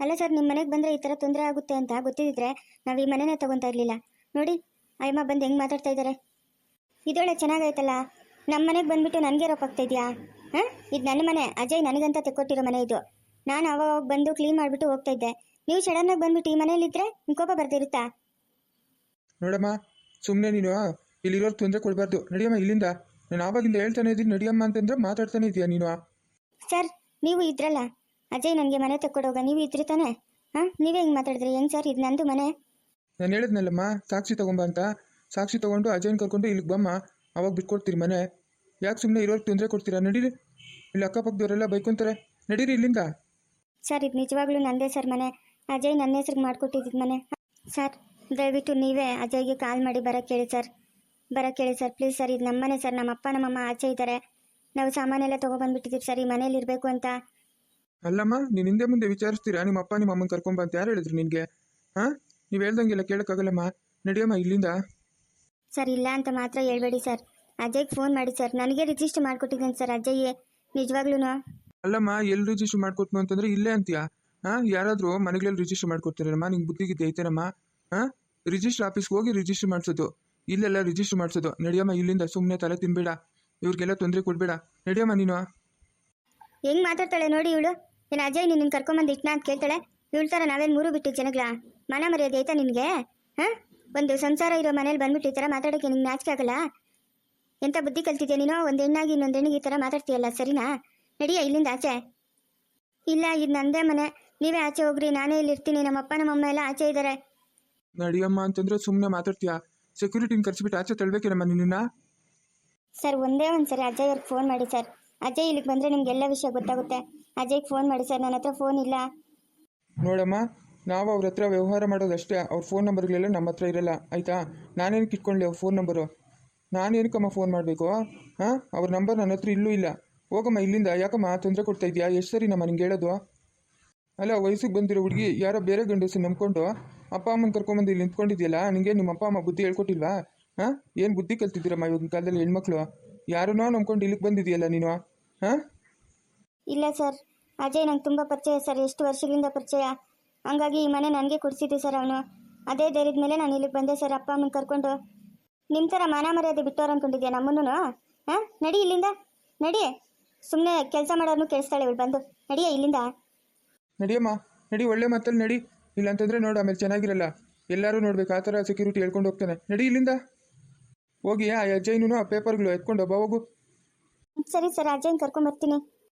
ಅಲ್ಲ ಸರ್ ನಿಮ್ಮ ಮನೆಗೆ ಬಂದರೆ ಈ ಥರ ತೊಂದರೆ ಆಗುತ್ತೆ ಅಂತ ಗೊತ್ತಿದ್ರೆ ನಾವು ಈ ಮನೆನೇ ತಗೊತಾ ಇರಲಿಲ್ಲ. ನೋಡಿ ಅಯ್ಯಮ್ಮ ಬಂದು ಹೆಂಗೆ ಮಾತಾಡ್ತಾ ಇದ್ದಾರೆ ಇದೊಳ್ಳೆ ಚೆನ್ನಾಗೈತಲ್ಲ ನಮ್ಮ ಮನೆಗೆ ಬಂದ್ಬಿಟ್ಟು ನನಗೆ ರೊಕ್ಕ ಆಗ್ತಾ ಇದೆಯಾ? ಹಾಂ? ಇದು ನನ್ನ ಮನೆ ಅಜಯ್ ನನಗಂತ ತೆಕ್ಕೊಟ್ಟಿರೋ ಮನೆ ಇದು. ನಾನು ಅವಾಗ ಅವಾಗ ಬಂದು ಕ್ಲೀನ್ ಮಾಡಿಬಿಟ್ಟು ಹೋಗ್ತಾ ಇದ್ದೆ. ನೀವು ಸಡನ್ನಾಗಿ ಬಂದ್ಬಿಟ್ಟು ಈ ಮನೇಲಿದ್ದರೆ ನಿಮ್ಮ ಕೋಪ ಬರ್ದಿರುತ್ತಾ? ನೋಡಮ್ಮ ಸುಮ್ಮನೆ ನೀನು ಇಲ್ಲಿರೋರು ತೊಂದರೆ ಕೊಡಬಾರ್ದು. ನಡಿಯಮ್ಮ ಇಲ್ಲಿಂದ. ನಾನು ಆವಾಗಿಂದ ಹೇಳ್ತಾನೆ ಇದ್ದೀನಿ ನಡಿಯಮ್ಮ ಅಂತಂದ್ರೆ ಮಾತಾಡ್ತಾನೆ ಇದೆಯಾ ನೀನು? ಸರ್ ನೀವು ಇದ್ರಲ್ಲ ಅಜಯ್ ನನಗೆ ಮನೆ ತಕ್ಕೊಡೋಗ ನೀವು ಇದ್ರಿ ತಾನೆ? ಹಾಂ? ನೀವೇ ಹಿಂಗೆ ಮಾತಾಡಿದ್ರಿ? ಹೆಂಗ್ ಸರ್? ಇದು ನಂದು ಮನೆ. ನಾನು ಹೇಳಿದ್ನಲ್ಲಮ್ಮ ಸಾಕ್ಷಿ ತಗೊಂಬ ಅಂತ. ಸಾಕ್ಷಿ ತಗೊಂಡು ಅಜಯ್ನ ಕರ್ಕೊಂಡು ಇಲ್ಲಿಗೆ ಬಮ್ಮ. ಅವಾಗ ಬಿಟ್ಕೊಡ್ತೀರಿ ಮನೆ. ಯಾಕೆ ಸುಮ್ಮನೆ ಇರೋರ್ಗೆ ತೊಂದರೆ ಕೊಡ್ತೀರಾ? ನಡೀರಿ. ಇಲ್ಲಿ ಅಕ್ಕಪಕ್ಕದವರೆಲ್ಲ ಬೈಕೊಂತಾರೆ. ನಡೀರಿ ಇಲ್ಲಿಂದ. ಸರ್ ಇದು ನಿಜವಾಗ್ಲೂ ನಂದೇ ಸರ್ ಮನೆ. ಅಜಯ್ ನನ್ನ ಹೆಸ್ರಿಗೆ ಮಾಡಿಕೊಟ್ಟಿದ್ದು ಮನೆ. ಸರ್ ದಯವಿಟ್ಟು ನೀವೇ ಅಜಯ್ಗೆ ಕಾಲ್ ಮಾಡಿ ಬರೋಕ್ಕೆ ಹೇಳಿ ಸರ್. ಬರೋಕ್ಕೆ ಹೇಳಿ ಸರ್ ಪ್ಲೀಸ್ ಸರ್ ಇದು ನಮ್ಮನೆ ಸರ್. ನಮ್ಮ ಅಪ್ಪ ನಮ್ಮಮ್ಮ ಆಚೆ ಇದ್ದಾರೆ ನಾವು ಸಾಮಾನೆಲ್ಲ ತೊಗೊಬಂದ್ಬಿಟ್ಟಿದ್ದೀವಿ ಸರ್. ಈ ಮನೇಲಿ ಇರಬೇಕು ಅಂತ. ಅಲ್ಲಮ್ಮ ನೀನು ಹಿಂದೆ ಮುಂದೆ ವಿಚಾರಿಸ್ತೀರಾ? ನಿಮ್ಮ ಅಪ್ಪ ನಿಮ್ಮ ಅಮ್ಮನ ಕರ್ಕೊಂಬ ಅಂತ ಯಾರು ಹೇಳಿದ್ರು ನಿನಗೆ? ಹಾಂ? ನೀವು ಹೇಳ್ದಂಗೆಲ್ಲ ಕೇಳೋಕ್ಕಾಗಲ್ಲಮ್ಮ. ನಡಿಯಮ್ಮ ಇಲ್ಲಿಂದ. ಸರ್ ಇಲ್ಲ ಅಂತ ಮಾತ್ರ ಹೇಳ್ಬೇಡಿ ಸರ್. ಅಜಯ್ಗೆ ಫೋನ್ ಮಾಡಿ ಸರ್. ನನಗೆ ರಿಜಿಸ್ಟರ್ ಮಾಡಿಕೊಟ್ಟಿದ್ದೇನೆ ಸರ್ ಅಜಯ್ಯೇ ನಿಜವಾಗ್ಲೂ ಅಲ್ಲಮ್ಮ ಎಲ್ಲಿ ರಿಜಿಸ್ಟರ್ ಮಾಡ್ಕೊಟ್ನು ಅಂತಂದ್ರೆ ಇಲ್ಲೇ ಅಂತೀಯಾ? ಹಾಂ? ಯಾರಾದರೂ ಮನೆಗಳಲ್ಲಿ ರಿಜಿಸ್ಟರ್ ಮಾಡ್ಕೊಡ್ತಾರಮ್ಮ ನಿಂಗೆ ಬುದ್ಧಿಗಿದ್ದೆ ಐತೇನಮ್ಮ? ಹಾಂ? ರಿಜಿಸ್ಟರ್ ಆಫೀಸ್ಗೆ ಹೋಗಿ ರಿಜಿಸ್ಟರ್ ಮಾಡಿಸೋದು. ಇಲ್ಲೆಲ್ಲ ರಿಜಿಸ್ಟರ್ ಮಾಡಿಸೋದು. ನಡಿಯಮ್ಮ ಇಲ್ಲಿಂದ ಸುಮ್ಮನೆ ತಲೆ ತಿನ್ಬೇಡ. ಇವ್ರಿಗೆಲ್ಲ ತೊಂದರೆ ಕೊಡಬೇಡ. ನಡಿಯಮ್ಮ ನೀನು? ಹೆಂಗೆ ಮಾತಾಡ್ತಾಳೆ ನೋಡಿ ಇವಳು? ಏನು ಅಜಯ್ ನಿನ್ನ ಕರ್ಕೊಂಬಂದು ಇಟ್ನ ಅಂತ ಕೇಳ್ತಾಳೆ. ಥರ ನಾವೇನು ಮೂರು ಬಿಟ್ಟು ಜನಗಳ? ಮನ ಮರ್ಯಾದೆ ಆಯ್ತಾ ನಿನಗೆ? ಹಾಂ? ಒಂದು ಸಂಸಾರ ಇರೋ ಮನೇಲಿ ಬಂದ್ಬಿಟ್ಟು ಈ ಥರ ಮಾತಾಡೋಕ್ಕೆ ನಿಂಗೆ ನಾಚಿಕೆ ಆಗಲ್ಲ? ಎಂಥ ಬುದ್ಧಿ ಕಲ್ತಿದ್ಯಾ ನೀನು? ಒಂದು ಹೆಣ್ಣಾಗಿ ಇನ್ನೊಂದು ಹೆಣ್ಣಿಗೆ ಈ ಥರ ಮಾತಾಡ್ತೀಯಲ್ಲ ಸರಿನಾ? ನಡಿಯ ಇಲ್ಲಿಂದ ಆಚೆ? ಇಲ್ಲ ಇದು ನಂದೇ ಮನೆ. ನೀವೇ ಆಚೆ ಹೋಗ್ರಿ ನಾನೇ ಇಲ್ಲಿ ಇರ್ತೀನಿ. ನಮ್ಮಪ್ಪ ನಮ್ಮಮ್ಮ ಎಲ್ಲ ಆಚೆ ಇದ್ದಾರೆ ನಡಿಯಮ್ಮ ಅಂತಂದ್ರೆ ಸುಮ್ಮನೆ ಮಾತಾಡ್ತೀಯಾ? ಸೆಕ್ಯೂರಿಟಿನ ಕರ್ಸಿಬಿಟ್ಟು ಆಚೆ ತಳ್ಬೇಕೇನಮ್ಮ ನಿನ್ನ ಸರ್ ಒಂದೇ ಒಂದು ಸರಿ ಅಜಯ್ ಅವ್ರಿಗೆ ಫೋನ್ ಮಾಡಿ ಸರ್. ಅಜಯ್ ಇಲ್ಲಿಗೆ ಬಂದರೆ ನಿಮ್ಗೆ ಎಲ್ಲ ವಿಷಯ ಗೊತ್ತಾಗುತ್ತೆ. ಅಜಯ್ಗೆ ಫೋನ್ ಮಾಡಿ ಸರ್ ನನ್ನ ಹತ್ರ ಫೋನ್ ಇಲ್ಲ. ನೋಡಮ್ಮ, ನಾವು ಅವ್ರ ಹತ್ರ ವ್ಯವಹಾರ ಮಾಡೋದಷ್ಟೇ, ಅವ್ರ ಫೋನ್ ನಂಬರ್ಗಳೆಲ್ಲ ನಮ್ಮ ಹತ್ರ ಇರಲ್ಲ, ಆಯಿತಾ? ನಾನೇನಕ್ಕೆ ಇಟ್ಕೊಂಡೆ ಅವ್ರ ಫೋನ್ ನಂಬರು? ನಾನೇನಕ್ಕಮ್ಮ ಫೋನ್ ಮಾಡಬೇಕು ಹಾಂ ಅವ್ರ ನಂಬರ್ ನನ್ನ ಹತ್ರ ಇಲ್ಲೂ ಇಲ್ಲ. ಹೋಗಮ್ಮ, ಇಲ್ಲಿಂದ. ಯಾಕಮ್ಮ ತೊಂದರೆ ಕೊಡ್ತಾ ಇದೆಯಾ? ಎಷ್ಟು ಸರಿ ನಮ್ಮ ನಿಂಗೆ ಹೇಳೋದು? ಅಲ್ಲ, ವಯಸ್ಸಿಗೆ ಬಂದಿರೋ ಹುಡುಗಿ ಯಾರೋ ಬೇರೆ ಗಂಡಸು ನಂಬ್ಕೊಂಡು ಅಪ್ಪ ಅಮ್ಮನ ಕರ್ಕೊಂಬಂದು ಇಲ್ಲಿ ನಿಂತ್ಕೊಂಡಿದ್ಯಲ್ಲ ನಿಮಗೆ ನಿಮ್ಮ ಅಪ್ಪ ಅಮ್ಮ ಬುದ್ಧಿ ಹೇಳ್ಕೊಟ್ಟಿಲ್ವಾ? ಹಾಂ ಏನು ಬುದ್ಧಿ ಕಲ್ತಿದ್ದೀರಮ್ಮ ಇವಾಗಿನ ಕಾಲದಲ್ಲಿ ಹೆಣ್ಮಕ್ಳು? ಯಾರನ್ನೋ ನಂಬ್ಕೊಂಡು ಇಲ್ಲಿಗೆ ಬಂದಿದೆಯಲ್ಲ ನೀನು? ಹಾಂ? ಇಲ್ಲ ಸರ್. ಅಜಯ್ ನಂಗೆ ತುಂಬ ಪರಿಚಯ ಸರ್. ಎಷ್ಟು ವರ್ಷಗಳಿಂದ ಪರಿಚಯ. ಹಂಗಾಗಿ ಈ ಮನೆ ನನಗೆ ಕೊಡಿಸಿದ್ದೆ ಸರ್ ಅವನು. ಅದೇ ಧೈರ್ಯದ ಮೇಲೆ ನಾನು ಇಲ್ಲಿಗೆ ಬಂದೆ ಸರ್. ಅಪ್ಪ ಅಮ್ಮನ ಕರ್ಕೊಂಡು. ನಿಮ್ಮ ಥರ ಮಾನ ಮರ್ಯಾದೆ ಬಿಟ್ಟವ್ರು ಅಂದ್ಕೊಂಡಿದ್ಯಾ ನಮ್ಮನ್ನು ಹಾಂ? ನಡಿ ಇಲ್ಲಿಂದ. ನಡಿ. ಸುಮ್ಮನೆ ಕೆಲಸ ಮಾಡೋರ್ನು ಕೇಳಿಸ್ತಾಳೆ ಇವಳು. ಬಂದು. ನಡಿಯ ಇಲ್ಲಿಂದ? ನಡಿಯಮ್ಮ. ನಡಿ ಒಳ್ಳೆ ಮಾತಲ್ಲಿ ನಡಿ. ಇಲ್ಲಾಂತಂದ್ರೆ ನೋಡು ಆಮೇಲೆ ಚೆನ್ನಾಗಿರಲ್ಲ. ಎಲ್ಲರೂ ನೋಡ್ಬೇಕು. ಆ ಥರ ಸೆಕ್ಯೂರಿಟಿ ಹೇಳ್ಕೊಂಡು ಹೋಗ್ತಾನೆ. ನಡಿ ಇಲ್ಲಿಂದ. ಹೋಗಿ ಆ ಅಜ್ಜಯ್ನೂ ಆ ಪೇಪರ್ಗಳು ಎತ್ಕೊಂಡು ಹೋಗು. ಸರಿ ಸರ್ ಅಜಯ್ ಕರ್ಕೊಂಬರ್ತೀನಿ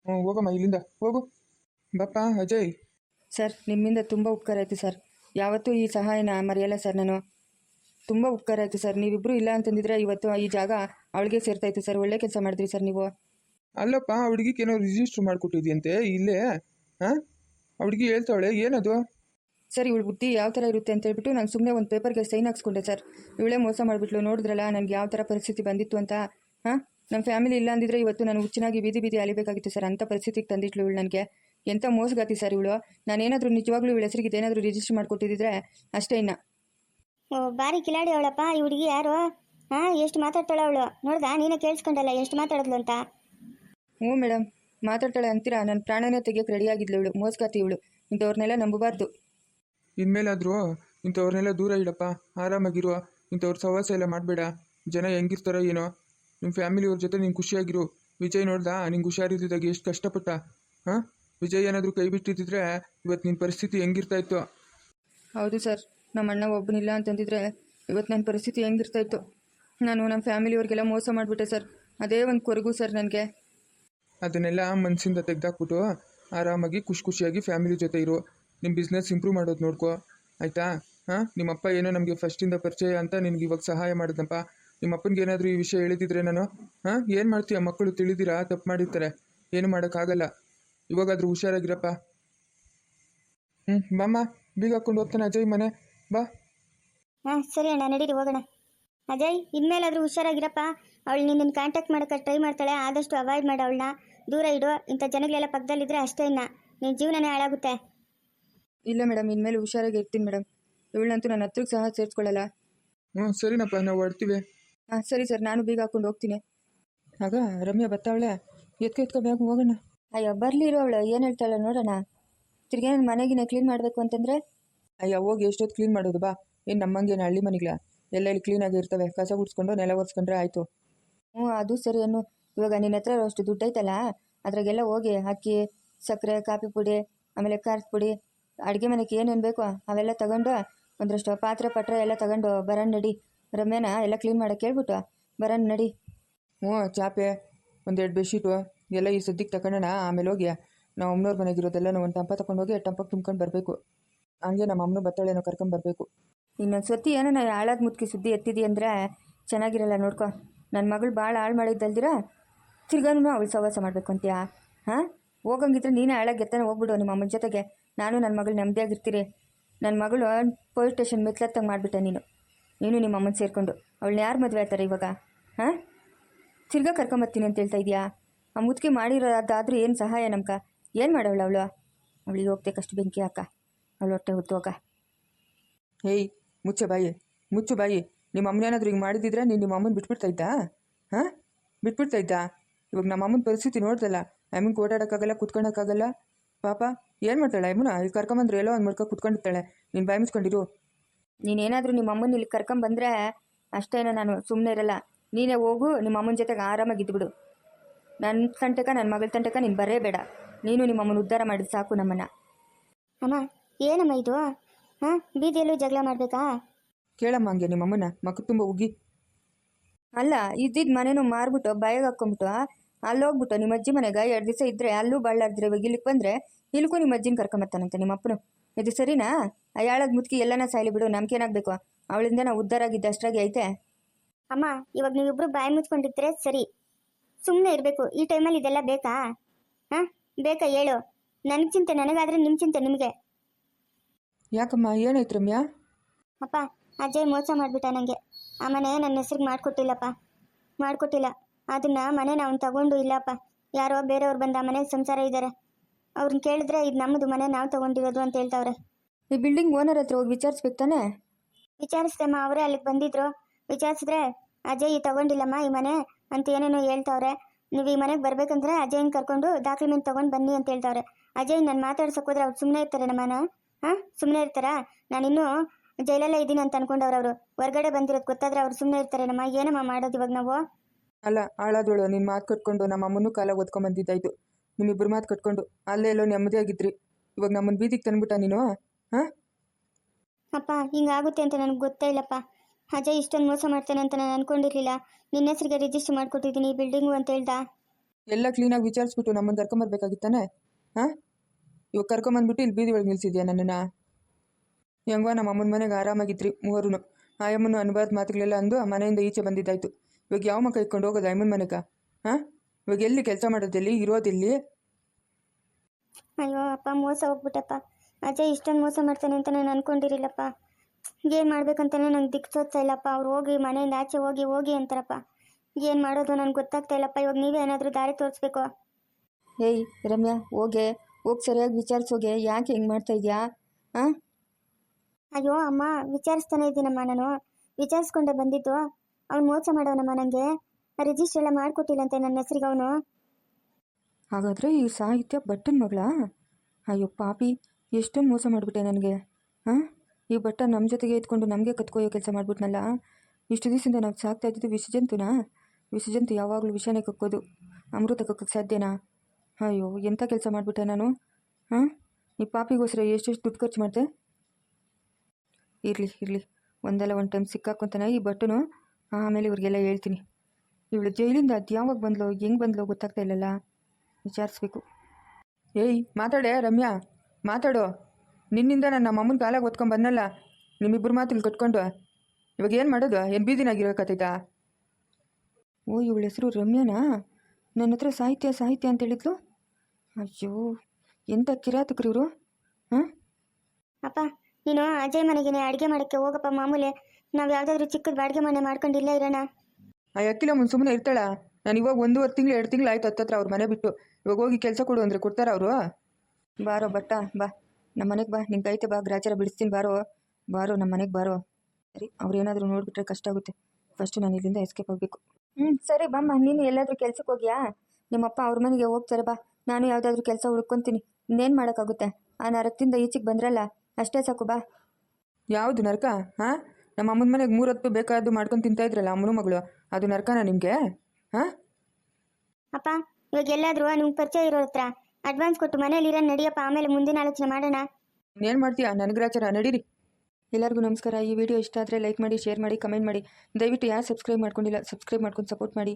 ಹ್ಞೂ ಹೋಗಮ್ಮ ಇಲ್ಲಿಂದ. ಹೋಗು. ಬಪ್ಪ ಅಜಯ್. ಸರ್ ನಿಮ್ಮಿಂದ ತುಂಬ ಉಪಕಾರ ಆಯಿತು ಸರ್. ಯಾವತ್ತೂ ಈ ಸಹಾಯನ ಮರೆಯಲ್ಲ ಸರ್ ನಾನು. ತುಂಬ ಉಪಕಾರ ಆಯಿತು ಸರ್. ನೀವಿಬ್ರು ಇಲ್ಲ ಅಂತಂದಿದ್ರೆ ಇವತ್ತು ಈ ಜಾಗ ಅವಳಿಗೆ ಸೇರ್ತಾಯಿತ್ತು ಸರ್. ಒಳ್ಳೆ ಕೆಲಸ ಮಾಡಿದ್ರಿ ಸರ್ ನೀವು. ಅಲ್ಲಪ್ಪ ಹುಡುಗಿಗೆ ಏನೋ ರಿಜಿಸ್ಟ್ರ್ ಮಾಡಿಕೊಟ್ಟಿದ್ಯಂತೆ ಇಲ್ಲೇ? ಹಾಂ ಆ ಹುಡುಗಿ ಹೇಳ್ತಾವಳೆ ಏನದು? ಸರ್ ಇವಳು ಬುದ್ಧಿ ಯಾವ ಥರ ಇರುತ್ತೆ ಅಂತ ಹೇಳ್ಬಿಟ್ಟು ನಾನು ಸುಮ್ಮನೆ ಒಂದು ಪೇಪರ್ಗೆ ಸೈನ್ ಹಾಕ್ಸ್ಕೊಂಡೆ ಸರ್. ಇವಳೇ ಮೋಸ ಮಾಡಿಬಿಟ್ಲು ನೋಡಿದ್ರಲ್ಲ ನನಗೆ ಯಾವ ಥರ ಪರಿಸ್ಥಿತಿ ಬಂದಿತ್ತು ಅಂತ ಹಾಂ ನಮ್ಮ ಫ್ಯಾಮಿಲಿ ಇಲ್ಲ ಅಂದಿದ್ರೆ ಇವತ್ತು ನಾನು ಹುಚ್ಚಿನಾಗಿ ಬೀದಿ ಬೀದಿ ಅಲಿಬೇಕಾಗಿತ್ತು ಸರ್. ಅಂಥ ಪರಿಸ್ಥಿತಿಗೆ ತಂದಿಟ್ಲು ಇವಳು ನನಗೆ. ಎಂಥ ಮೋಸಗಾತಿ ಸರ್ ಇವಳು? ನಾನೇನಾದರೂ ನಿಜವಾಗ್ಲೂ ಇವಳ ಹೆಸರಿಗೆ ಏನಾದರೂ ರಿಜಿಸ್ಟರ್ ಮಾಡಿಕೊಟ್ಟಿದ್ರೆ ಅಷ್ಟೇ ಇನ್ನ. ಓ ಬಾರಿ ಕಿಲಾಡಿ ಅವಳಪ್ಪ ಈ ಹುಡುಗಿ ಯಾರು? ಹಾಂ ಎಷ್ಟು ಮಾತಾಡ್ತಾಳೆ ಅವಳು. ನೋಡ್ದಾ ನೀನೇ ಕೇಳಿಸ್ಕೊಂಡಲ್ಲ ಎಷ್ಟು ಮಾತಾಡಿದ್ಲು ಅಂತ? ಹ್ಞೂ ಮೇಡಮ್ ಮಾತಾಡ್ತಾಳೆ ಅಂತೀರಾ? ನನ್ನ ಪ್ರಾಣನೇ ತೆಗಿಯೋಕೆ ರೆಡಿಯಾಗಿದ್ಲು ಇವಳು ಮೋಸಗಾತಿ ಇವಳು. ಇಂಥವ್ರನ್ನೆಲ್ಲ ನಂಬಬಾರ್ದು. ಇನ್ಮೇಲಾದರೂ ಇಂಥವ್ರನ್ನೆಲ್ಲ ದೂರ ಇಡಪ್ಪ. ಆರಾಮಾಗಿರು ಇಂಥವ್ರ ಸವಾಸ ಎಲ್ಲ ಮಾಡಬೇಡ. ಜನ ಹೆಂಗಿರ್ತಾರೋ ಏನೋ. ನಿಮ್ಮ ಫ್ಯಾಮಿಲಿಯವ್ರ ಜೊತೆ ನೀನು ಖುಷಿಯಾಗಿರು. ವಿಜಯ್ ನೋಡ್ದಾ? ನಿಂಗೆ ಹುಷಾರಿದ್ದಾಗ ಎಷ್ಟು ಕಷ್ಟಪಟ್ಟ ಹಾಂ? ವಿಜಯ್ ಏನಾದರೂ ಕೈ ಬಿಟ್ಟಿದ್ದಿದ್ರೆ ಇವತ್ತು ನಿನ್ನ ಪರಿಸ್ಥಿತಿ ಹೆಂಗಿರ್ತಾ ಇತ್ತು? ಹೌದು ಸರ್. ನಮ್ಮ ಅಣ್ಣ ಒಬ್ಬನಿಲ್ಲ ಅಂತಂದಿದ್ರೆ ಇವತ್ತು ನನ್ನ ಪರಿಸ್ಥಿತಿ ಹೆಂಗಿರ್ತಾ ಇತ್ತು. ನಾನು ನಮ್ಮ ಫ್ಯಾಮಿಲಿಯವ್ರಿಗೆಲ್ಲ ಮೋಸ ಮಾಡಿಬಿಟ್ಟೆ ಸರ್. ಅದೇ ಒಂದು ಕೊರಗು ಸರ್ ನನಗೆ. ಅದನ್ನೆಲ್ಲ ಮನಸ್ಸಿಂದ ತೆಗೆದಾಕ್ಬಿಟ್ಟು ಆರಾಮಾಗಿ ಖುಷಿ ಖುಷಿಯಾಗಿ ಫ್ಯಾಮಿಲಿ ಜೊತೆ ಇರು. ನಿಮ್ಮ ಬಿಸ್ನೆಸ್ ಇಂಪ್ರೂವ್ ಮಾಡೋದು ನೋಡ್ಕೋ. ಆಯಿತಾ? ಹಾಂ? ನಿಮ್ಮಪ್ಪ ಏನೋ ನಮಗೆ ಫಸ್ಟಿಂದ ಪರಿಚಯ ಅಂತ ನಿನಗೆ ಇವಾಗ ಸಹಾಯ ಮಾಡಿದ್ನಪ್ಪ. ನಿಮ್ಮ ಅಪ್ಪನಿಗೆ ಏನಾದರೂ ಈ ವಿಷಯ ಹೇಳಿದಿದ್ರೆ ನಾನು ಹಾಂ? ಏನು ಮಾಡ್ತೀಯ? ಮಕ್ಕಳು ತಿಳಿದಿರಾ? ತಪ್ಪು ಮಾಡಿರ್ತಾರೆ. ಏನು ಮಾಡೋಕ್ಕಾಗಲ್ಲ. ಇವಾಗಾದರೂ ಹುಷಾರಾಗಿರಪ್ಪ. ಹ್ಞೂ ಬಾಮ್ಮ ಬೀಗ ಹಾಕ್ಕೊಂಡು ಹೋಗ್ತಾನೆ ಅಜಯ್ ಮನೆ. ಬಾ. ಹಾಂ ಸರಿ ಅಣ್ಣ. ನಡೀರಿ ಹೋಗೋಣ. ಅಜಯ್ ಇನ್ಮೇಲಾದರೂ ಹುಷಾರಾಗಿರಪ್ಪ. ಅವಳು ನಿನ್ನನ್ನು ಕಾಂಟ್ಯಾಕ್ಟ್ ಮಾಡೋಕ್ಕೆ ಟ್ರೈ ಮಾಡ್ತಾಳೆ. ಆದಷ್ಟು ಅವಾಯ್ಡ್ ಮಾಡಿ ಅವಳನ್ನ. ದೂರ ಇಡು. ಇಂಥ ಜನಗಳೆಲ್ಲ ಪಕ್ಕದಲ್ಲಿದ್ದರೆ ಅಷ್ಟೇ ಇನ್ನ. ನಿನ್ನ ಜೀವನನೇ ಹಾಳಾಗುತ್ತೆ. ಇಲ್ಲ ಮೇಡಮ್ ಇನ್ಮೇಲೆ ಹುಷಾರಾಗಿ ಇರ್ತೀನಿ ಮೇಡಮ್. ಇವಳನ್ನಂತೂ ನನ್ನ ಹತ್ರಕ್ಕೆ ಸಹ ಸೇರಿಸ್ಕೊಳ್ಳಲ್ಲ. ಹ್ಞೂ ಸರಿನಪ್ಪ. ನಾವು ಹೊಡ್ತೀವಿ ಹಾಂ ಸರಿ ಸರ್ ನಾನು ಬೀಗ ಹಾಕೊಂಡು ಹೋಗ್ತೀನಿ. ಆಗ ರಮ್ಯಾ ಬತ್ತಾವಳೆ ಎತ್ಕ ಎತ್ಕೊ ಬ್ಯಾಗ್ ಹೋಗೋಣ. ಅಯ್ಯೋ ಬರಲಿ ಇರೋ ಅವಳು ಏನು ಹೇಳ್ತಾಳೆ ನೋಡೋಣ. ತಿರ್ಗಿ ನನ್ನ ಮನೆಗಿನ ಕ್ಲೀನ್ ಮಾಡಬೇಕು ಅಂತಂದರೆ? ಅಯ್ಯ ಹೋಗಿ ಎಷ್ಟೊತ್ತು ಕ್ಲೀನ್ ಮಾಡೋದು ಬಾ. ಏನು ನಮ್ಮಂಗೇನು ಹಳ್ಳಿ ಮನೆಗಳ? ಎಲ್ಲ ಇಲ್ಲಿ ಕ್ಲೀನಾಗಿ ಇರ್ತವೆ. ಕಸ ಗುಡಿಸ್ಕೊಂಡು ನೆಲ ಒರೆಸ್ಕೊಂಡ್ರೆ ಆಯಿತು. ಹ್ಞೂ ಅದು ಸರಿ ಅನ್ನು. ಇವಾಗ ನಿನ್ನ ಹತ್ರ ಅಷ್ಟು ದುಡ್ಡು ಐತಲ್ಲ ಅದ್ರಾಗೆಲ್ಲ ಹೋಗಿ ಅಕ್ಕಿ ಸಕ್ಕರೆ ಕಾಫಿ ಪುಡಿ ಆಮೇಲೆ ಖಾರದ ಪುಡಿ ಅಡುಗೆ ಮನೆಗೆ ಏನೇನು ಬೇಕೋ ಅವೆಲ್ಲ ತಗೊಂಡು ಒಂದಷ್ಟು ಪಾತ್ರೆ ಪಟ್ರೆ ಎಲ್ಲ ತಗೊಂಡು ಬರೋಣ ನಡಿ. ರಮ್ಯಾನ ಎಲ್ಲ ಕ್ಲೀನ್ ಮಾಡಕ್ಕೆ ಹೇಳ್ಬಿಟ್ಟು. ಬರೋಣ ನಡಿ. ಹ್ಞೂ ಚಾಪೆ ಒಂದೆರಡು ಬೆಡ್ಶೀಟು ಎಲ್ಲ ಈ ಸದ್ಯಕ್ಕೆ ತಗೊಂಡೋಣ ಆಮೇಲೆ ಹೋಗಿ. ನಾವು ಅಮ್ಮನವ್ರ ಮನೆಗಿರೋದೆಲ್ಲ ನಾವು ಒಂದು ಟಂಪ ತಗೊಂಡೋಗಿ ಟಂಪಕ್ಕೆ ತುಂಬ್ಕೊಂಡು ಬರಬೇಕು. ಹಂಗೆ ನಮ್ಮ ಅಮ್ಮನ ಬತ್ತಾಳೆನೋ ಕರ್ಕೊಂಬರ್ಬೇಕು ಇನ್ನೊಂದು ಸತಿ ಏನೋ ನಾನು ಹಾಳಾಗಿ ಮುತ್ಕಿ ಸುದ್ದಿ ಎತ್ತಿದಿ ಅಂದರೆ ಚೆನ್ನಾಗಿರಲ್ಲ ನೋಡ್ಕೊ. ನನ್ನ ಮಗಳು ಭಾಳ ಹಾಳು ಮಾಡಿದ್ದಲ್ದಿರ ತಿರ್ಗಾನು ಅವಳು ಸಹವಾಸ ಮಾಡಬೇಕು ಅಂತೀಯಾ? ಹಾಂ? ಹೋಗಂಗಿದ್ರೆ ನೀನೇ ಹಾಳಾಗಿ ಎತ್ತಾನೆ ಹೋಗ್ಬಿಡು ನಿಮ್ಮ ಅಮ್ಮನ ಜೊತೆಗೆ. ನಾನು ನನ್ನ ಮಗಳು ನೆಮ್ಮದಿಯಾಗಿರ್ತೀರಿ ನನ್ನ ಮಗಳು ಪೊಲೀಸ್ ಸ್ಟೇಷನ್ ಮೆತ್ಲತ್ತಂಗೆ ಮಾಡಿಬಿಟ್ಟೆ ನೀನು. ನೀನು ನಿಮ್ಮ ಅಮ್ಮನ ಸೇರಿಕೊಂಡು ಅವಳನ್ನ ಯಾರು ಮದುವೆ ಆಗ್ತಾರೆ ಇವಾಗ? ಹಾಂ? ತಿರ್ಗಾ ಕರ್ಕೊಂಬರ್ತೀನಿ ಅಂತ ಹೇಳ್ತಾ ಇದೆಯಾ? ಆ ಮುದುಕಿ ಮಾಡಿರೋದಾದ್ರೂ ಏನು ಸಹಾಯ ನಮ್ಕ ಏನು ಮಾಡೋಳು ಅವಳು? ಅವಳಿಗೆ ಹೋಗ್ಬೇಕಷ್ಟು ಬೆಂಕಿ ಅಕ್ಕ ಅವಳು ಹೊಟ್ಟೆ ಹೊತ್ತೋಗ ಹೇಯ್, ಮುಚ್ಚು ಬಾಯಿ. ಮುಚ್ಚು ಬಾಯಿ. ನಿಮ್ಮ ಅಮ್ಮನೇನಾದ್ರೂ ಹಿಂಗೆ ಮಾಡಿದಿದ್ರೆ ನೀನು ನಿಮ್ಮ ಅಮ್ಮನ ಬಿಟ್ಬಿಡ್ತಾ ಇದ್ದಾ? ಹಾಂ? ಬಿಟ್ಬಿಡ್ತಾ ಇದ್ದಾ? ಇವಾಗ ನಮ್ಮ ಅಮ್ಮನ ಪರಿಸ್ಥಿತಿ ನೋಡ್ದಲ್ಲ. ಅಮ್ಮನಿಗೆ ಓಡಾಡೋಕ್ಕಾಗಲ್ಲ, ಕುತ್ಕೊಳಕ್ಕಾಗಲ್ಲ. ಪಾಪ, ಏನು ಮಾಡ್ತಾಳೆ ಅಮ್ಮನ? ಇಲ್ಲಿ ಕರ್ಕೊಂಬಂದ್ರೆ ಎಲ್ಲೋ ಒಂದು ಮಡ್ಕೊ ಕುತ್ಕೊಂಡಿರ್ತಾಳೆ. ನೀನು ಬಾಯಿ ಮುಚ್ಕೊಂಡಿರು. ನೀನೇನಾದರೂ ನಿಮ್ಮ ಅಮ್ಮನ ಇಲ್ಲಿ ಕರ್ಕೊಂಬಂದ್ರೆ ಅಷ್ಟೇನ ನಾನು ಸುಮ್ಮನೆ ಇರಲ್ಲ. ನೀನೇ ಹೋಗು ನಿಮ್ಮ ಅಮ್ಮನ ಜೊತೆಗೆ ಆರಾಮಾಗಿ ಇದ್ಬಿಡು. ನನ್ನ ತಂಟಕ ನನ್ನ ಮಗಳ ತಂಟಕ ನೀನು ಬರೇ ಬೇಡ. ನೀನು ನಿಮ್ಮ ಅಮ್ಮನ ಉದ್ಧಾರ ಮಾಡಿದ್ ಸಾಕು ನಮ್ಮನ್ನ. ಅಮ್ಮ ಏನಮ್ಮ ಇದು? ಹಾಂ? ಬೀದಿಯಲ್ಲೂ ಜಗಳ ಮಾಡಬೇಕಾ? ಕೇಳಮ್ಮ ಹಂಗೆ ನಿಮ್ಮ ಅಮ್ಮನ ಮಕ್ಕ ತುಂಬ ಉಗಿ. ಅಲ್ಲ ಇದ್ದಿದ್ದು ಮನೇನು ಮಾರ್ಬಿಟ್ಟು ಬಾಯಿಗೆ ಹಾಕ್ಕೊಂಬಿಟ್ಟು ಅಲ್ಲೋಗ್ಬಿಟ್ಟು ನಿಮ್ಮ ಅಜ್ಜಿ ಮನೆಗೆ ಎರಡು ದಿವಸ ಇದ್ದರೆ ಅಲ್ಲೂ ಬಾಳಾಡಿದ್ರೆ ಇವಾಗ ಇಲ್ಲಿಗೆ ಬಂದರೆ ಇಲ್ಲಿಗೂ ನಿಮ್ಮ ಅಜ್ಜಿನ ಕರ್ಕೊಂಬರ್ತಾನಂತೆ ನಿಮ್ಮ ಅಪ್ಪನು ಇದು ಸರಿನಾ? ಆ ಯಾಳದ ಮುದುಕಿ ಎಲ್ಲನ ಸಾಯ್ಲಿ ಬಿಡು ನಮ್ಗೇನಾಗಬೇಕು ಅವಳಿಂದ ನಾವು ಉದ್ಧಾರ ಆಗಿದ್ದ ಅಷ್ಟಾಗಿ ಐತೆ? ಅಮ್ಮ ಇವಾಗ ನೀವಿಬ್ರು ಬಾಯಿ ಮುಚ್ಕೊಂಡಿದ್ರೆ ಸರಿ. ಸುಮ್ಮನೆ ಇರಬೇಕು ಈ ಟೈಮಲ್ಲಿ ಇದೆಲ್ಲ ಬೇಕಾ? ಹಾ? ಬೇಕಾ ಹೇಳು. ನನಗೆ ಚಿಂತೆ ನನಗಾದ್ರೆ ನಿಮ್ಮ ಚಿಂತೆ ನಿಮಗೆ. ಯಾಕಮ್ಮ ಏನಾಯ್ತು ರಮ್ಯಾ? ಅಪ್ಪ ಅಜಯ್ ಮೋಸ ಮಾಡಿಬಿಟ್ಟ ನನಗೆ ಆ ಮನೆ ನನ್ನ ಹೆಸ್ರಿಗೆ ಮಾಡಿಕೊಟ್ಟಿಲ್ಲಪ್ಪ. ಮಾಡಿಕೊಟ್ಟಿಲ್ಲ. ಅದನ್ನ ಮನೆ ಅವ್ನು ತಗೊಂಡು ಇಲ್ಲಪ್ಪ. ಯಾರೋ ಬೇರೆಯವ್ರು ಬಂದ ಆ ಮನೆಗೆ ಸಂಸಾರ ಇದ್ದಾರೆ ಅವ್ರನ್ನ ಕೇಳಿದ್ರೆ ಇದು ನಮ್ಮದು ಮನೆ ನಾವು ತಗೊಂಡಿರೋದು ಅಂತ ಹೇಳ್ತಾವ್ರೆ. ಈ ಬಿಲ್ಡಿಂಗ್ ಓನರ್ ಹತ್ರ ಹೋಗಿ ವಿಚಾರಿಸ್ಬೇಕು ತಾನೆ? ವಿಚಾರಿಸ್ದಮ್ಮ ಅವರೇ ಅಲ್ಲಿಗೆ ಬಂದಿದ್ರು. ವಿಚಾರಿಸಿದ್ರೆ ಅಜಯ್ ಈ ತಗೊಂಡಿಲ್ಲಮ್ಮ ಈ ಮನೆ ಅಂತ ಏನೇನೋ ಹೇಳ್ತಾವ್ರೆ. ನೀವು ಈ ಮನೆಗೆ ಬರ್ಬೇಕಂದ್ರೆ ಅಜಯ್ನ ಕರ್ಕೊಂಡು ಡಾಕ್ಯುಮೆಂಟ್ ತಗೊಂಡು ಬನ್ನಿ ಅಂತ ಹೇಳ್ತಾವ್ರೆ. ಅಜಯ್ ನಾನು ಮಾತಾಡ್ಸಕ್ ಹೋದ್ರೆ ಅವ್ರು ಸುಮ್ಮನೆ ಇರ್ತಾರೆ ನಮ್ಮನ ಹಾಂ? ಸುಮ್ಮನೆ ಇರ್ತಾರಾ? ನಾನಿನ್ನೂ ಜೈಲಲ್ಲೇ ಇದ್ದೀನಿ ಅಂತ ಅನ್ಕೊಂಡವ್ರು ಅವರು. ಹೊರಗಡೆ ಬಂದಿರೋದು ಗೊತ್ತಾದ್ರೆ ಅವ್ರು ಸುಮ್ಮನೆ ಇರ್ತಾರೆ ನಮ್ಮ. ಏನಮ್ಮ ಮಾಡೋದು ಇವಾಗ ನಾವು? ಅಲ್ಲ ಆಳದೊಳು ನಿನ್ನ ಮಾತು ಕಟ್ಕೊಂಡು ನಮ್ಮ ಅಮ್ಮನೂ ಕಾಲ ಓದ್ಕೊಂಬಂದಿದ್ದಾಯ್ತು ನಿಮ್ಮಿಬ್ಬರು ಮಾತು ಕಟ್ಕೊಂಡು ಅಲ್ಲೇ ಎಲ್ಲೋ ನೆಮ್ಮದಿಯಾಗಿದ್ರಿ. ಇವಾಗ ನಮ್ಮನ್ನು ಬೀದಿಗೆ ತಂದ್ಬಿಟ್ಟ ನೀನು ಹಾಂ? ಅಪ್ಪ ಹಿಂಗಾಗುತ್ತೆ ಅಂತ ನನಗೆ ಗೊತ್ತೇ ಇಲ್ಲಪ್ಪ. ಅಜಯ್ ಇಷ್ಟೊಂದು ಮೋಸ ಮಾಡ್ತಾನೆ ಅಂತ ನಾನು ಅನ್ಕೊಂಡಿರ್ಲಿಲ್ಲ. ನಿನ್ನ ಹೆಸರಿಗೆ ರಿಜಿಸ್ಟರ್ ಮಾಡ್ಕೊಟ್ಟಿದ್ದೀನಿ ಈ ಬಿಲ್ಡಿಂಗು ಅಂತ ಹೇಳ್ದ? ಎಲ್ಲ ಕ್ಲೀನಾಗಿ ವಿಚಾರಿಸ್ಬಿಟ್ಟು ನಮ್ಮನ್ನು ಕರ್ಕೊಂಬರ್ಬೇಕಾಗಿತ್ತಾನೆ ಹಾಂ? ಇವಾಗ ಕರ್ಕೊಂಬಂದ್ಬಿಟ್ಟು ಇಲ್ಲಿ ಬೀದಿ ಒಳಗೆ ನಿಲ್ಸಿದ್ಯಾ ನನ್ನನ್ನು? ಹೆಂಗೋ ನಮ್ಮ ಅಮ್ಮನ ಮನೆಗೆ ಆರಾಮಾಗಿದ್ರಿ ಮೂವರು ಆಯಮ್ಮನು ಅನುಭವದ ಮಾತುಗಳೆಲ್ಲ ಅಂದು ಆ ಮನೆಯಿಂದ ಈಚೆ ಬಂದಿದ್ದಾಯ್ತು. ಇವಾಗ ಯಾವ ಮಕ್ಕ ಇಟ್ಕೊಂಡು ಹೋಗೋದು ಅಮ್ಮನ ಮನೆಗ ಹಾಂ? ಇವಾಗ ಎಲ್ಲಿ ಕೆಲಸ ಮಾಡೋದೆಲ್ಲಿ ಇರೋದೆಲ್ಲಿ ಅಯ್ಯೋ ಅಪ್ಪ ಮೋಸ ಹೋಗ್ಬಿಟ್ಟಪ್ಪ. ಅಜಯ್ ಇಷ್ಟೊಂದು ಮೋಸ ಮಾಡ್ತಾನೆ ಅಂತ ನಾನು ಅನ್ಕೊಂಡಿರಲಿಲ್ಲಪ್ಪ. ಏನು ಮಾಡ್ಬೇಕಂತಾನೆ ನಂಗೆ ದಿಕ್ಕು ತೋಚ್ತಾ ಇಲ್ಲಪ್ಪ. ಅವ್ರು ಹೋಗಿ ಮನೆಯಿಂದ ಆಚೆ ಹೋಗಿ ಹೋಗಿ ಅಂತಾರಪ್ಪ. ಏನು ಮಾಡೋದು ನನಗೆ ಗೊತ್ತಾಗ್ತಾ ಇಲ್ಲಪ್ಪ. ಇವಾಗ ನೀವೇ ಏನಾದರೂ ದಾರಿ ತೋರಿಸ್ಬೇಕು. ಏಯ್ ರಮ್ಯಾ ಹೋಗೆ. ಹೋಗಿ ಸರಿಯಾಗಿ ವಿಚಾರಿಸೋಗೆ. ಯಾಕೆ ಹಿಂಗೆ ಮಾಡ್ತಾ ಇದೆಯಾ? ಹಾಂ ಅಯ್ಯೋ ಅಮ್ಮ ವಿಚಾರಿಸ್ತಾನೆ ಇದ್ದೀನಮ್ಮ ನಾನು. ವಿಚಾರಿಸ್ಕೊಂಡೆ ಬಂದಿದ್ದು. ಅವ್ನು ಮೋಸ ಮಾಡೋನಮ್ಮ ನನಗೆ ರಿಜಿಸ್ಟರ್ ಎಲ್ಲ ಮಾಡಿಕೊಟ್ಟಿಲ್ಲಂತೆ ನನ್ನ ಹೆಸರಿಗೆ ಅವನು. ಹಾಗಾದರೆ ಈ ಸಾಹಿತ್ಯ ಭಟ್ಟನ ಮಗಳಾ? ಅಯ್ಯೋ ಪಾಪಿ, ಎಷ್ಟೊಂದು ಮೋಸ ಮಾಡಿಬಿಟ್ಟೆ ನನಗೆ. ಹಾಂ ಈ ಭಟ್ಟ ನಮ್ಮ ಜೊತೆಗೆ ಇದ್ಕೊಂಡು ನಮಗೆ ಕತ್ಕೊಯ್ಯೋ ಕೆಲಸ ಮಾಡಿಬಿಟ್ನಲ್ಲ? ಇಷ್ಟು ದಿವಸದಿಂದ ನಾವು ಸಾಕ್ತಾ ಇದ್ದಿದ್ದು ವಿಷಜಂತುನಾ? ವಿಷಜಂತು ಯಾವಾಗಲೂ ವಿಷನೇ ಕಕ್ಕೋದು. ಅಮೃತ ಕಕ್ಕಕ್ಕೆ ಸಾಧ್ಯನಾ? ಅಯ್ಯೋ ಎಂಥ ಕೆಲಸ ಮಾಡಿಬಿಟ್ಟೆ ನಾನು? ಹಾಂ ಈ ಪಾಪಿಗೋಸ್ಕರ ಎಷ್ಟೆಷ್ಟು ದುಡ್ಡು ಖರ್ಚು ಮಾಡಿದೆ? ಇರಲಿ ಇರಲಿ, ಒಂದಲ್ಲ ಒಂದು ಟೈಮ್ ಸಿಕ್ಕಾಕೊಂತಾನೆ ಈ ಬಟ್ಟನು ಆಮೇಲೆ ಇವ್ರಿಗೆಲ್ಲ ಹೇಳ್ತೀನಿ. ಇವಳು ಜೈಲಿಂದ ಅದು ಯಾವಾಗ ಬಂದ್ಲೋ, ಹೆಂಗೆ ಬಂದ್ಲೋ ಗೊತ್ತಾಗ್ತಾ ಇಲ್ಲಲ್ಲ? ವಿಚಾರಿಸ್ಬೇಕು. ಏಯ್, ಮಾತಾಡೆ ರಮ್ಯಾ, ಮಾತಾಡು. ನಿನ್ನಿಂದ ನಾನು ನಮ್ಮ ಅಮ್ಮನ ಕಾಲಾಗ ಓದ್ಕೊಂಡು ಬಂದಲ್ಲ ನಿಮ್ಮಿಬ್ಬರು ಮಾತು ಇಲ್ಲಿ ಕಟ್ಕೊಂಡು. ಇವಾಗ ಏನು ಮಾಡೋದು? ಏನು ಬೀದಿನಾಗಿರೋಕತ್ತೈತಾ ಓ, ಇವಳ ಹೆಸರು ರಮ್ಯಾನಾ? ನನ್ನ ಹತ್ರ ಸಾಹಿತ್ಯ ಸಾಹಿತ್ಯ ಅಂತ ಹೇಳಿದ್ಲು? ಅಯ್ಯೋ ಎಂಥ ಕಿರಾತಕ್ರು ಇವರು, ಹಾಂ? ಅಪ್ಪ, ನೀನು ಅಜಯ್ ಮನೆಗೆ ಅಡುಗೆ ಮಾಡೋಕ್ಕೆ ಹೋಗಪ್ಪ ಮಾಮೂಲಿ. ನಾವು ಯಾವುದಾದ್ರೂ ಚಿಕ್ಕದ ಬಾಡಿಗೆ ಮನೆ ಮಾಡ್ಕೊಂಡು ಇಲ್ಲೇ ಇರೋಣ. ಆ ಅಕ್ಕಿಲ ಮುಂದೆ ಸುಮ್ಮನೆ ಇರ್ತಾಳ. ನಾನು ಇವಾಗ ಒಂದೂವರೆ ತಿಂಗಳು ಎರಡು ತಿಂಗಳು ಆಯ್ತು ಹತ್ತತ್ರ ಅವ್ರ ಮನೆ ಬಿಟ್ಟು. ಇವಾಗ ಹೋಗಿ ಕೆಲಸ ಕೊಡು ಅಂದರೆ ಕೊಡ್ತಾರ ಅವರು? ಬಾರೋ ಬಟ್ಟ ಬಾ. ನಮ್ಮ ಮನೆಗೆ ಬಾ. ನಿಂಗೆ ಐತೆ ಬಾ. ಗ್ರಾಚಾರ ಬಿಡಿಸ್ತೀನಿ. ಬಾರೋ. ಬಾರೋ ನಮ್ಮ ಮನೆಗೆ ಬಾರೋ. ಸರಿ ಅವ್ರು ಏನಾದರೂ ನೋಡಿಬಿಟ್ರೆ ಕಷ್ಟ ಆಗುತ್ತೆ. ಫಸ್ಟು ನಾನು ಇಲ್ಲಿಂದ ಎಸ್ಕೇಪ್ ಆಗಬೇಕು. ಹ್ಞೂ ಸರಿ ಬಾಮ್ಮ ನೀನು ಎಲ್ಲಾದರೂ ಕೆಲ್ಸಕ್ಕೆ ಹೋಗ್ಯಾ? ನಿಮ್ಮಪ್ಪ ಅವ್ರ ಮನೆಗೆ ಹೋಗ್ತಾರೆ ಬಾ. ನಾನು ಯಾವುದಾದ್ರೂ ಕೆಲಸ ಹುಡ್ಕೊತೀನಿ. ಇನ್ನೇನು ಮಾಡೋಕ್ಕಾಗುತ್ತೆ? ಆ ನರಕದಿಂದ ಈಚೆಗೆ ಬಂದ್ರಲ್ಲ ಅಷ್ಟೇ ಸಾಕು ಬಾ. ಯಾವುದು ನರಕ? ಹಾಂ ನಮ್ಮ ಅಮ್ಮನ ಮನೆಗೆ ಮೂರೊತ್ತು ಬೇಕಾದ್ದು ಮಾಡ್ಕೊಂಡು ತಿಂತಾ ಇದ್ರಲ್ಲ ಅಮ್ಮನ ಮಗಳು? ಅದು ನರ್ಕಾನ ನಿಮಗೆ? ಹಾಂ? ಅಪ್ಪ ಇವಾಗ ಎಲ್ಲಾದರೂ ನಿಮ್ಗೆ ಪರಿಚಯ ಇರೋ ಹತ್ರ ಅಡ್ವಾನ್ಸ್ ಕೊಟ್ಟು ಮನೇಲಿ ಇರೋ ನಡಿಯಪ್ಪ ಆಮೇಲೆ ಮುಂದಿನ ಆಲೋಚನೆ ಮಾಡೋಣ. ಏನು ಮಾಡ್ತೀಯಾ? ನನಗ್ರಾಚಾರ ನಡೀರಿ. ಎಲ್ಲರಿಗೂ ನಮಸ್ಕಾರ. ಈ ವಿಡಿಯೋ ಇಷ್ಟ ಆದರೆ ಲೈಕ್ ಮಾಡಿ ಶೇರ್ ಮಾಡಿ ಕಮೆಂಟ್ ಮಾಡಿ. ದಯವಿಟ್ಟು ಯಾರು ಸಬ್ಸ್ಕ್ರೈಬ್ ಮಾಡ್ಕೊಂಡಿಲ್ಲ ಸಬ್ಸ್ಕ್ರೈಬ್ ಮಾಡ್ಕೊಂಡು ಸಪೋರ್ಟ್ ಮಾಡಿ.